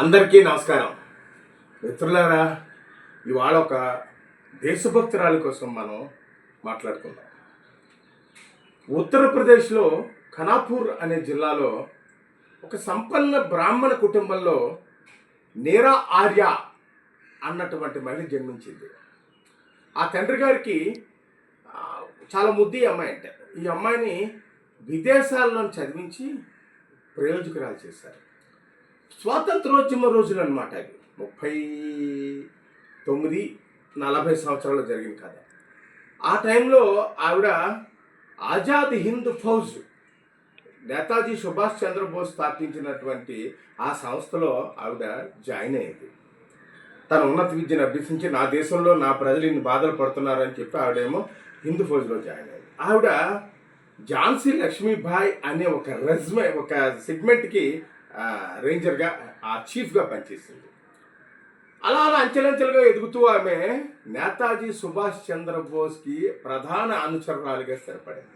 అందరికీ నమస్కారం. మిత్రులారా ఇవాళ ఒక దేశభక్తురాలి కోసం మనం మాట్లాడుకుందాం. ఉత్తరప్రదేశ్లో ఖనాపూర్ అనే జిల్లాలో ఒక సంపన్న బ్రాహ్మణ కుటుంబంలో నీరా ఆర్య అన్నటువంటి మహిళ జన్మించింది. ఆ తండ్రి గారికి చాలా ముద్ది అమ్మాయి అంటే. ఈ అమ్మాయిని విదేశాల్లో చదివించి ప్రయోజకురాలు చేశారు. స్వాతంత్రోద్యమ రోజులు అనమాట అవి. ముప్పై తొమ్మిది నలభై సంవత్సరాలు జరిగిన కథ. ఆ టైంలో ఆవిడ ఆజాద్ హింద్ ఫౌజ్ నేతాజీ సుభాష్ చంద్రబోస్ స్థాపించినటువంటి ఆ సంస్థలో ఆవిడ జాయిన్ అయ్యింది. తన ఉన్నత విద్యను అభ్యసించి నా దేశంలో నా ప్రజలు ఇన్ని బాధలు పడుతున్నారని చెప్పి ఆవిడేమో హిందూ ఫౌజ్లో జాయిన్ అయింది ఆవిడ ఝాన్సీ లక్ష్మీబాయ్ అనే ఒక రెజ్మే ఒక సెగ్మెంట్కి రేంజర్గా ఆ చీఫ్గా పనిచేసింది. అలా అలా అంచెలంచెలుగా ఎదుగుతూ ఆమె నేతాజీ సుభాష్ చంద్రబోస్కి ప్రధాన అనుచరురాలుగా స్థిరపడింది.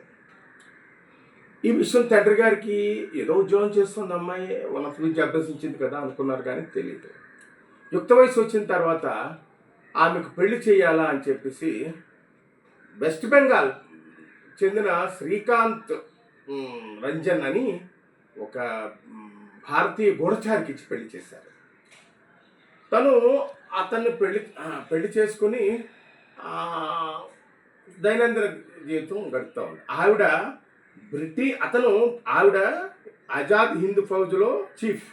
ఈ విషయం తండ్రి గారికి ఏదో ఉద్యోగం చేస్తుంది అమ్మాయి ఉన్నత విద్య అభ్యసించింది కదా అనుకున్నారు కానీ తెలియదు యుక్త వయసు వచ్చిన తర్వాత ఆమెకు పెళ్ళి చేయాలా అని చెప్పేసి వెస్ట్ బెంగాల్ చెందిన శ్రీకాంత్ రంజన్ అని ఒక భారతీయ గూఢచారికి ఇచ్చి పెళ్ళి చేశారు. తను అతన్ని పెళ్ళి పెళ్ళి చేసుకుని దైనందిన జీవితం గడుపుతా ఉంది. ఆవిడ బ్రిటి అతను ఆవిడ ఆజాద్ హింద్ ఫౌజ్లో చీఫ్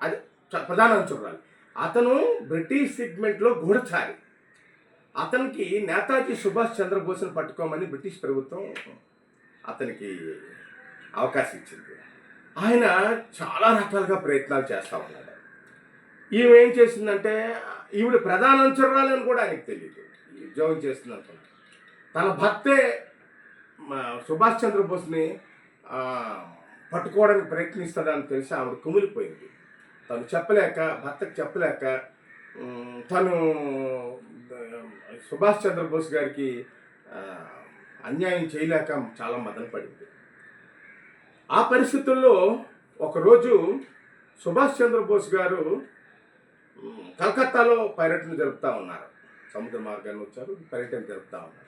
అది ప్రధాన అంచురాలు అతను బ్రిటిష్ సెగ్మెంట్లో గూఢచారి. అతనికి నేతాజీ సుభాష్ చంద్రబోస్ని పట్టుకోమని బ్రిటిష్ ప్రభుత్వం అతనికి అవకాశం ఇచ్చింది. ఆయన చాలా రకాలుగా ప్రయత్నాలు చేస్తూ ఉన్నాడు. ఈమె ఏం చేసిందంటే ఈవిడ ప్రధాన అంచురాలని కూడా ఆయనకు తెలియదు ఉద్యోగం చేస్తుంది అనుకున్నాడు తన భర్తే సుభాష్ చంద్రబోస్ని పట్టుకోవడానికి ప్రయత్నిస్తాడని తెలిసి ఆవిడ కుమిలిపోయింది. తను చెప్పలేక భర్తకు చెప్పలేక తను సుభాష్ చంద్రబోస్ గారికి అన్యాయం చేయలేక చాలా మదన పడింది. ఆ పరిస్థితుల్లో ఒకరోజు సుభాష్ చంద్రబోస్ గారు కలకత్తాలో పర్యటన జరుపుతూ ఉన్నారు. సముద్ర మార్గాన్ని వచ్చారు పర్యటన జరుపుతూ ఉన్నారు.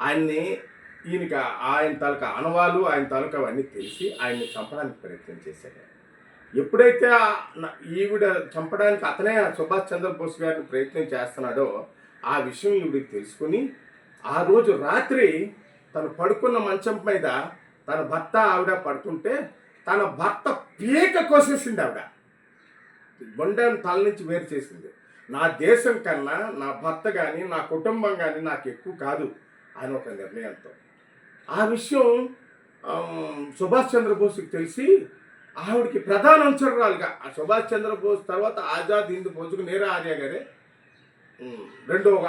ఆయన్ని ఈయనకి ఆయన తాలూకా అనవాలు ఆయన తాలూకా అవన్నీ తెలిసి ఆయన్ని చంపడానికి ప్రయత్నం చేశాడు ఎప్పుడైతే ఈవిడ చంపడానికి అతనే సుభాష్ చంద్రబోస్ గారిని ప్రయత్నం చేస్తున్నాడో ఆ విషయం ఈవిడికి తెలుసుకుని ఆ రోజు రాత్రి తను పడుకున్న మంచం మీద తన భర్త ఆవిడ పడుతుంటే తన భర్త పీక కోసేసింది ఆవిడ. బొండాన్ని తల నుంచి వేరు చేసింది. నా దేశం కన్నా నా భర్త కానీ నా కుటుంబం కానీ నాకు ఎక్కువ కాదు అని ఒక నిర్ణయంతో. ఆ విషయం సుభాష్ చంద్రబోస్కి తెలిసి ఆవిడకి ప్రధాన అంచరాలుగా ఆ సుభాష్ చంద్రబోస్ తర్వాత ఆజాద్ హింద్ బోసుకు నేరా ఆర్య గారే రెండవ రెండో ఒక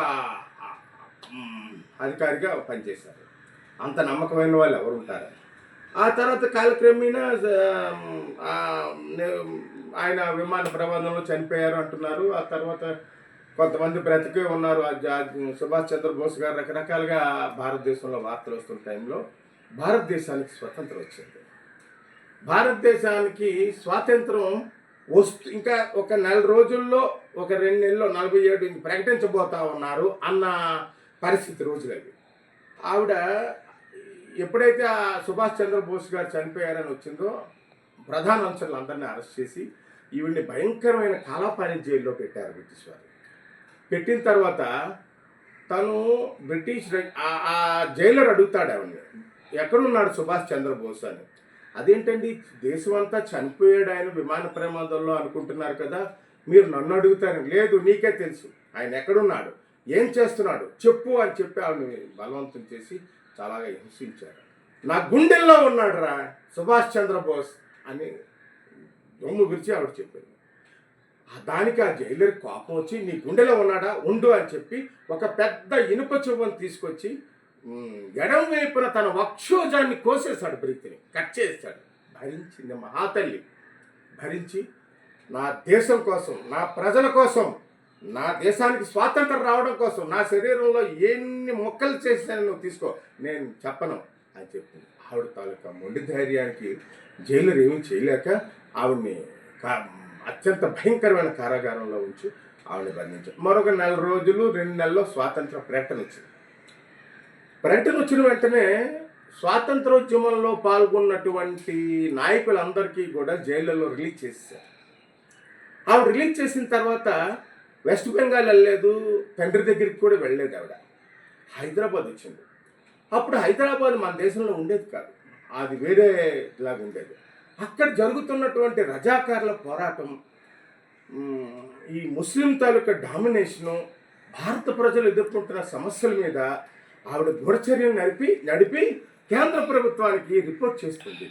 అధికారిగా పనిచేశారు. అంత నమ్మకమైన వాళ్ళు ఎవరు ఉంటారు ఆ తర్వాత కాలక్రమేణా ఆయన విమాన ప్రమాదంలో చనిపోయారు అంటున్నారు. ఆ తర్వాత కొంతమంది బ్రతికే ఉన్నారు. ఆ జా- సుభాష్ చంద్రబోస్ గారు రకరకాలుగా భారతదేశంలో వార్తలు వస్తున్న టైంలో భారతదేశానికి స్వతంత్రం వచ్చింది. భారతదేశానికి స్వాతంత్రం వస్తు ఇంకా ఒక నెల రోజుల్లో ఒక రెండు నెలల్లో నలభై ఏడు ప్రకటించబోతా ఉన్నారు అన్న పరిస్థితి రోజులవి. ఆవిడ ఎప్పుడైతే ఆ సుభాష్ చంద్రబోస్ గారు చనిపోయారని వచ్చిందో ప్రధాన అంశాలు అందరినీ అరెస్ట్ చేసి ఈవిడ్ని భయంకరమైన కాలాపాని జైల్లో పెట్టారు బ్రిటిష్ వారు. పెట్టిన తర్వాత తను బ్రిటిష్ ఆ- ఆ జైలర్ అడుగుతాడు ఆవిడ్ని ఎక్కడున్నాడు సుభాష్ చంద్రబోస్? అని. అదేంటండి దేశం అంతా చనిపోయాడు ఆయన విమాన ప్రమాదంలో అనుకుంటున్నారు కదా మీరు నన్ను అడుగుతారు. లేదు నీకే తెలుసు ఆయన ఎక్కడున్నాడు ఏం చేస్తున్నాడు చెప్పు అని చెప్పి ఆవిడని బలవంతం చేసి చాలా హింసించారు. నా గుండెల్లో ఉన్నాడు రా సుభాష్ చంద్రబోస్ అని దొమ్ము గురించి ఆవిడ చెప్పింది దానికి ఆ జైలర్ కోపం వచ్చి నీ గుండెలో ఉన్నాడా? ఉండు అని చెప్పి ఒక పెద్ద ఇనుప చువ్వను తీసుకొచ్చి ఎడం వైపున తన వక్షోజాన్ని కోసేశాడు బ్రీతిని కట్ చేస్తాడు భరించింది మహాతల్లి. భరించి నా దేశం కోసం నా ప్రజల కోసం నా దేశానికి స్వాతంత్రం రావడం కోసం నా శరీరంలో ఎన్ని మొక్కలు చేశాను నువ్వు తీసుకో. నేను చెప్పను. అని చెప్పింది ఆవిడ తాలూకా మొండి ధైర్యానికి జైలర్ ఏమీ చేయలేక ఆవిడ్ని కా- అత్యంత భయంకరమైన కారాగారంలో ఉంచి ఆవిడని బంధించారు మరొక నెల రోజులు రెండు నెలల్లో స్వాతంత్ర ప్రకటన వచ్చింది. ప్రకటన వచ్చిన వెంటనే స్వాతంత్రోద్యమంలో పాల్గొన్నటువంటి నాయకులందరికీ కూడా జైళ్ళలో రిలీజ్ చేశారు ఆవిడ రిలీజ్ చేసిన తర్వాత వెస్ట్ బెంగాల్ వెళ్ళలేదు తండ్రి దగ్గరికి కూడా వెళ్ళలేదు ఆవిడ. హైదరాబాద్ వచ్చింది. అప్పుడు హైదరాబాద్ మన దేశంలో ఉండేది కాదు. అది వేరే లాగా ఉండేది. అక్కడ జరుగుతున్నటువంటి రజాకారుల పోరాటం ఈ ముస్లిం తాలూకా డామినేషను భారత ప్రజలు ఎదుర్కొంటున్న సమస్యల మీద ఆవిడ గూఢచర్యలు నడిపి నడిపి కేంద్ర ప్రభుత్వానికి రిపోర్ట్ చేస్తుంది.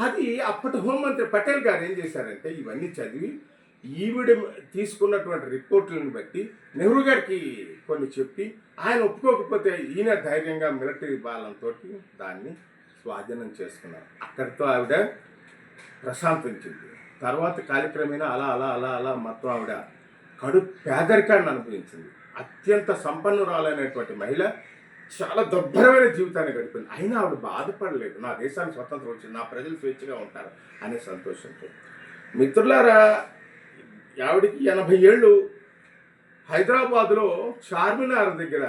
అది అప్పటి హోంమంత్రి పటేల్ గారు ఏం చేశారంటే ఇవన్నీ చదివి ఈవిడ తీసుకున్నటువంటి రిపోర్ట్లను బట్టి నెహ్రూ గారికి కొన్ని చెప్పి ఆయన ఒప్పుకోకపోతే ఈయన ధైర్యంగా మిలిటరీ బాలంతో దాన్ని స్వాధీనం చేసుకున్నారు. అక్కడితో ఆవిడ ప్రశాంతించింది. తర్వాత కాలక్రమేణా అలా అలా అలా అలా మొత్తం ఆవిడ కడు పేదరికాన్ని అనుభవించింది. అత్యంత సంపన్నురాలైనటువంటి మహిళ చాలా దుర్భరమైన జీవితాన్ని గడిపింది. అయినా ఆవిడ బాధపడలేదు. నా దేశానికి స్వతంత్రం వచ్చింది. నా ప్రజలు స్వేచ్ఛగా ఉంటారు అనే సంతోషంతో. మిత్రులారా ఆవిడికి ఎనభై ఏళ్ళు. హైదరాబాద్లో చార్మినార్ దగ్గర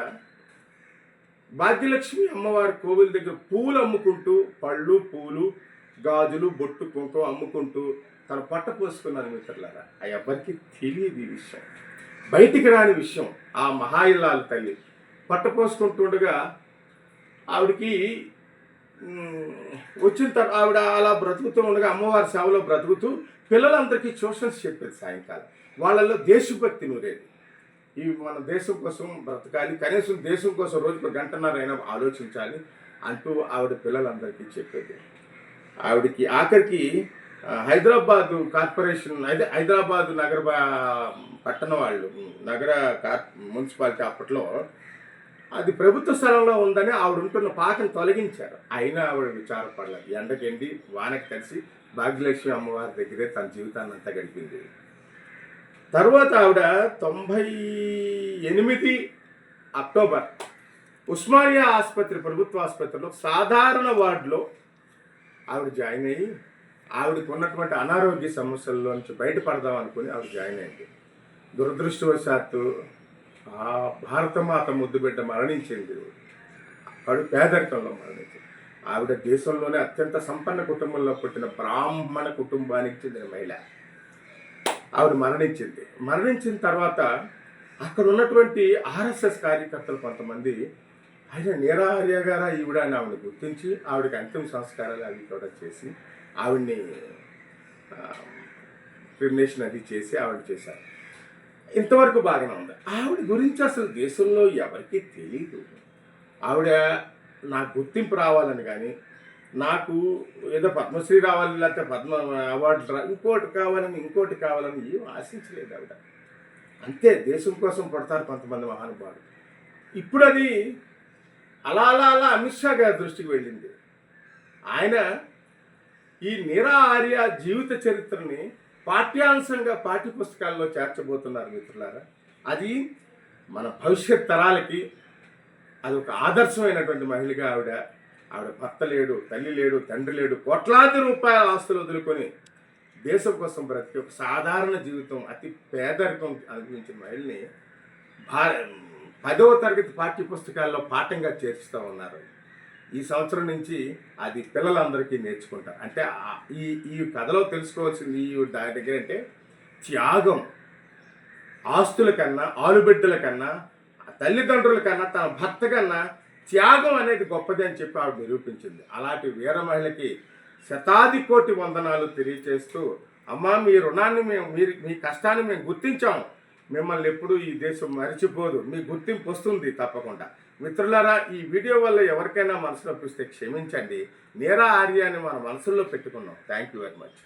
భాగ్యలక్ష్మి అమ్మవారి కోవిల దగ్గర పూలు అమ్ముకుంటూ పళ్ళు పూలు గాజులు బొట్టు కుంకుమ అమ్ముకుంటూ తన పట్ట పోసుకున్నారు మిత్రులారా. ఆ ఎవరికి తెలియదు ఈ విషయం. బయటికి రాని విషయం ఆ మహాయిల్లాల తల్లి. పట్ట పోసుకుంటుండగా ఆవిడకి వచ్చిన తర్వాత ఆవిడ అలా బ్రతుకుతూ ఉండగా అమ్మవారి సేవలో బ్రతుకుతూ పిల్లలందరికీ ట్యూషన్స్ చెప్పేది సాయంకాలం. వాళ్ళల్లో దేశభక్తి నూరేది. ఈ మన దేశం కోసం బ్రతకాలి కనీసం దేశం కోసం రోజుకు గంటన్నర అయినా ఆలోచించాలి అంటూ ఆవిడ పిల్లలందరికీ చెప్పేది. ఆవిడకి ఆఖరికి హైదరాబాదు హైదరాబాద్ కార్పొరేషన్ అదే హైదరాబాద్ నగర పట్టణ వాళ్ళు నగర కార్ మున్సిపాలిటీ అప్పట్లో అది ప్రభుత్వ స్థలంలో ఉందని ఆవిడ ఉంటున్న పాకను తొలగించారు. అయినా ఆవిడ విచారపడలేదు. ఎండకెండి వానకి కలిసి భాగ్యలక్ష్మి అమ్మవారి దగ్గరే తన జీవితాన్ని అంతా గడిపింది. తర్వాత ఆవిడ తొంభై ఎనిమిది అక్టోబర్ ఉస్మానియా ఆసుపత్రి ప్రభుత్వ ఆసుపత్రిలో సాధారణ వార్డులో ఆవిడ జాయిన్ అయ్యి ఆవిడకు ఉన్నటువంటి అనారోగ్య సమస్యల్లో నుంచి బయటపడదాం అనుకుని ఆవిడ జాయిన్ అయింది. దురదృష్టవశాత్తు ఆ భారతమాత ముద్దు బిడ్డ మరణించింది. ఆవిడ పేదరికంలో మరణించింది. ఆవిడ దేశంలోనే అత్యంత సంపన్న కుటుంబంలో పుట్టిన బ్రాహ్మణ కుటుంబానికి చెందిన మహిళ. ఆవిడ మరణించింది. మరణించిన తర్వాత అక్కడ ఉన్నటువంటి ఆర్ఎస్ఎస్ కార్యకర్తలు కొంతమంది ఆయన నీరార్య గారా ఈవిడ అని ఆవిడ గుర్తించి ఆవిడకి అంతిమ సంస్కారాలు అవి కూడా చేసి ఆవిడ్ని క్రిమినేషన్ అది చేసి ఆవిడ చేశారు. ఇంతవరకు బాగానే ఉంది. ఆవిడ గురించి అసలు దేశంలో ఎవరికీ తెలియదు ఆవిడ నాకు గుర్తింపు రావాలని కానీ నాకు ఏదో పద్మశ్రీ రావాలి లేకపోతే పద్మ అవార్డు రా ఇంకోటి కావాలని ఇంకోటి కావాలని ఏం ఆశించలేదు ఆవిడ. అంతే దేశం కోసం పడతారు కొంతమంది మహానుభావులు. ఇప్పుడు అది అలా అలా అలా అమిత్ షా గారి దృష్టికి వెళ్ళింది. ఆయన ఈ నీరా ఆర్య జీవిత చరిత్రని పాఠ్యాంశంగా పాఠ్య పుస్తకాల్లో చేర్చబోతున్నారు మిత్రులారా. అది మన భవిష్యత్ తరాలకి అది ఒక ఆదర్శమైనటువంటి మహిళగా ఆవిడ ఆవిడ భర్త లేడు తల్లి లేడు తండ్రి లేడు కోట్లాది రూపాయల ఆస్తులు వదులుకొని దేశం కోసం ప్రతి ఒక్క సాధారణ జీవితం అతి పేదరికం అనుభవించిన మహిళని భార పదవ తరగతి పాఠ్య పుస్తకాల్లో పాఠంగా చేర్చుతూ ఉన్నారు. ఈ సంవత్సరం నుంచి అది పిల్లలందరికీ నేర్చుకుంటారు. అంటే ఈ ఈ కథలో తెలుసుకోవాల్సింది ఈ దాని దగ్గర అంటే త్యాగం. ఆస్తుల కన్నా ఆలుబిడ్డల కన్నా తల్లిదండ్రుల కన్నా తన భర్త కన్నా త్యాగం అనేది గొప్పది అని చెప్పి ఆవిడ నిరూపించింది. అలాంటి వీర మహిళకి శతాది కోటి వందనాలు తెలియచేస్తూ అమ్మా మీ రుణాన్ని మేము మీరు మీ కష్టాన్ని మేము గుర్తించాం. మిమ్మల్ని ఎప్పుడూ ఈ దేశం మరిచిపోదు. మీ గుర్తింపు వస్తుంది తప్పకుండా. మిత్రులారా ఈ వీడియో వల్ల ఎవరికైనా మనసు నొప్పిస్తే క్షమించండి. నేరా ఆర్యాన్ని మన మనసుల్లో పెట్టుకున్నాం. Thank you very much.